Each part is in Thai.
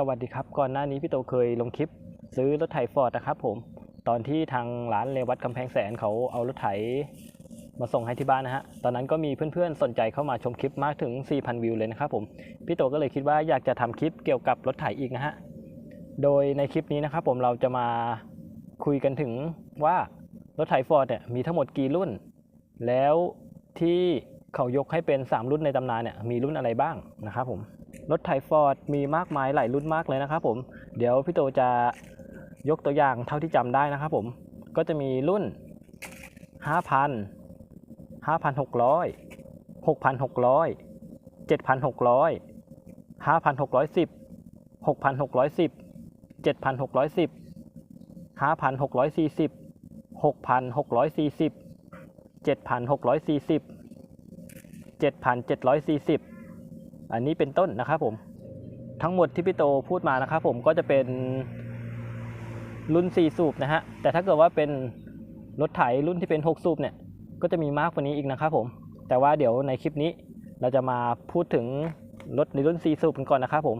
สวัสดีครับ ก่อนหน้านี้พี่โตเคยลงคลิป ซื้อรถไถฟอร์ดนะครับผมตอนที่ทางร้านเลวัดกำแพงแสนเขาเอารถไถมาส่งให้ที่บ้านนะฮะตอนนั้นก็มีเพื่อนๆสนใจเข้ามาชมคลิปมากถึง 4,000 วิวเลยนะครับผมพี่โตก็เลยคิดว่าอยากจะทำคลิปเกี่ยวกับรถไถอีกนะฮะโดยในคลิปนี้นะครับผมเราจะมาคุยกันถึงว่ารถไถฟอร์ดเนี่ยมีทั้งหมดกี่รุ่น แล้วที่เขายกให้เป็น 3 รุ่นในตำนานเนี่ยมีรุ่นอะไรบ้างนะครับผม รถไถฟอร์ดมีมากมายหลายรุ่นมากเลยนะครับผมเดี๋ยวพี่โตจะยกตัวอย่างเท่าที่จำได้นะครับผมก็จะมีรุ่น 5,000 5,600 6,600 7,600 5,610 6,610 7,610 5,640 6,640 7,640 7,740 อันนี้เป็นต้นนะครับผมทั้งหมดที่พี่โตพูดมานะครับผมก็จะเป็นรุ่น 4 สูบนะฮะแต่ถ้าเกิดว่าเป็นรถไถรุ่นที่เป็น 6 สูบเนี่ยก็จะมีมากกว่านี้อีกนะครับผมแต่ว่าเดี๋ยวในคลิปนี้เราจะมาพูดถึงรถในรุ่น 4 สูบกันก่อนนะครับผม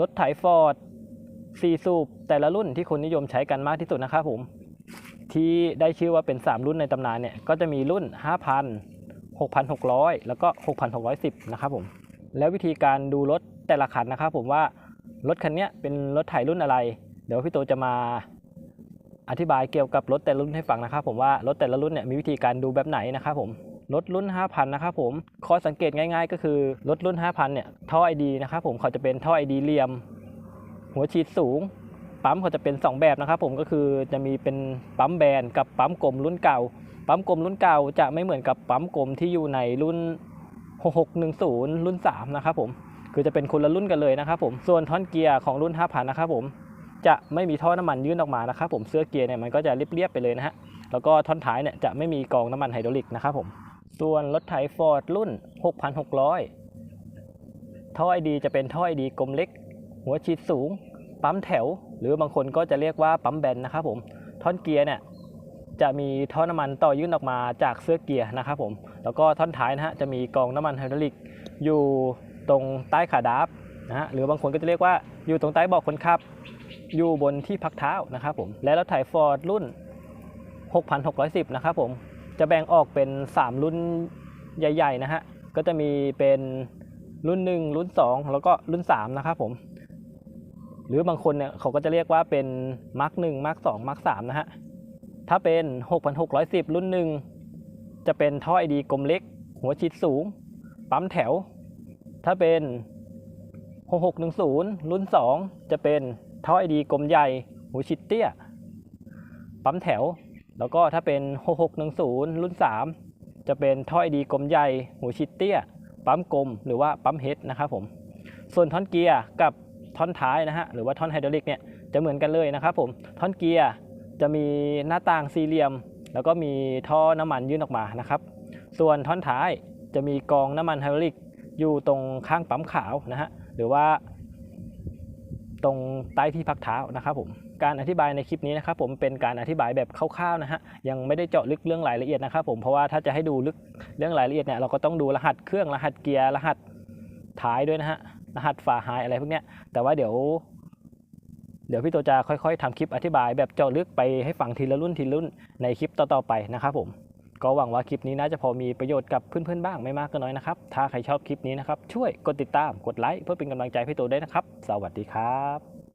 รถไถฟอร์ด 4 สูบแต่ละรุ่นที่คนนิยมใช้กันมากที่สุดนะครับผมที่ได้ชื่อว่าเป็น 3 รุ่นในตำนานเนี่ยก็จะมีรุ่น 5,000 6,600 แล้วก็ 6,610 นะครับผม แล้ววิธีการดูรถแต่ละคันนะครับผมว่ารถคันนี้เป็นรถไถรุ่นอะไร เดี๋ยวพี่โตจะมาอธิบายเกี่ยวกับรถแต่ละรุ่นให้ฟังนะครับผมว่ารถแต่ละรุ่นเนี่ยมีวิธีการดูแบบไหนนะครับผมรถรุ่น 5,000 นะครับผมข้อสังเกตง่ายๆ ก็คือรถรุ่น 5,000 เนี่ยท่อไอดีนะครับผมเขาจะเป็นท่อไอดีเหลี่ยม หัวฉีดสูง ปั๊มเขาจะเป็น 2 แบบนะครับผมก็คือจะมีเป็นปั๊มแบนกับปั๊มกลมรุ่นเก่า ปั๊มกลมรุ่นเก่าจะไม่เหมือนกับปั๊มกลมที่อยู่ในรุ่น 6610 รุ่น 3 นะครับผม คือจะเป็นคนละรุ่นกันเลยนะครับผม ส่วนท่อนเกียร์ของรุ่น 5,000 นะครับผม จะไม่มีท่อน้ำมันยื่นออกมานะครับผม เสื้อเกียร์เนี่ยมันก็จะเรียบๆไปเลยนะฮะ แล้วก็ท่อนท้ายเนี่ยจะไม่มีกองน้ำมันไฮดรอลิกนะครับผม ส่วนรถไถฟอร์ดรุ่น 6,600 ท่อไอดีจะเป็นท่อไอดีกลมเล็ก หัวฉีดสูง ปั๊มแถว หรือบางคนก็จะเรียกว่าปั๊มแบนนะครับผม ท่อนเกียร์เนี่ย จะมีท่อน้ำมันต่อยื่นออกมาจากเสื้อเกียร์นะครับผมแล้วก็ท่อนท้ายนะฮะจะมีกองน้ำมันไฮดรอลิกอยู่ตรงใต้ขาดับนะฮะหรือบางคนก็จะเรียกว่าอยู่ตรงใต้เบาะคนขับ อยู่บนที่พักเท้านะครับผมและรถไถฟอร์ดรุ่น 6,610 นะครับผมจะแบ่งออกเป็น 3 รุ่นใหญ่ๆนะฮะก็จะมีเป็นรุ่น 1 รุ่น 2 แล้วก็รุ่น 3 นะครับผมหรือบางคนเนี่ยเขาก็จะเรียกว่าเป็นมาร์กหนึ่งมาร์กสองมาร์กสามนะฮะ ถ้าเป็น 6,610 รุ่นหนึ่งจะเป็นท่อไอดีกลมเล็ก หัวฉีดสูง ปั๊มแถว ถ้าเป็น 6610 รุ่น 2 จะเป็นท่อไอดีกลมใหญ่ หัวฉีดเตี้ย ปั๊มแถว แล้วก็ถ้าเป็น 6610 รุ่น 3 จะเป็นท่อไอดีกลมใหญ่ หัวฉีดเตี้ย ปั๊มกลมหรือว่าปั๊มเฮดนะครับผม ส่วนท่อนเกียร์กับท่อนท้ายนะฮะ หรือว่าท่อนไฮดรอลิกเนี่ยจะเหมือนกันเลยนะครับผม ท่อนเกียร์ จะมีหน้าต่างสี่เหลี่ยม แล้วก็มีท่อน้ำมันยื่นออกมานะครับ ส่วนท่อนท้ายจะมีกองน้ำมันไฮดรอลิกอยู่ตรงข้างปั๊มขาวนะฮะหรือว่า ตรงใต้ที่พักเท้านะครับผมการอธิบายในคลิปนี้นะครับผมเป็นการอธิบายแบบคร่าวๆนะฮะยังไม่ได้เจาะลึกเรื่องรายละเอียดนะครับผมเพราะว่าถ้าจะให้ดูลึกเรื่องรายละเอียดเนี่ยเราก็ต้องดูรหัสเครื่องรหัสเกียร์รหัสท้ายด้วยนะฮะรหัสฝาหายอะไรพวกเนี้ยแต่ว่าเดี๋ยว เดี๋ยวพี่โตจะค่อยๆทำคลิปอธิบายแบบเจาะลึกไปให้ฟังทีละรุ่นทีละรุ่นในคลิปต่อๆไปนะครับผม ก็หวังว่าคลิปนี้น่าจะพอมีประโยชน์กับเพื่อนๆบ้างไม่มากก็น้อยนะครับ ถ้าใครชอบคลิปนี้นะครับช่วยกดติดตามกดไลค์เพื่อเป็นกำลังใจพี่โตด้วยนะครับ สวัสดีครับ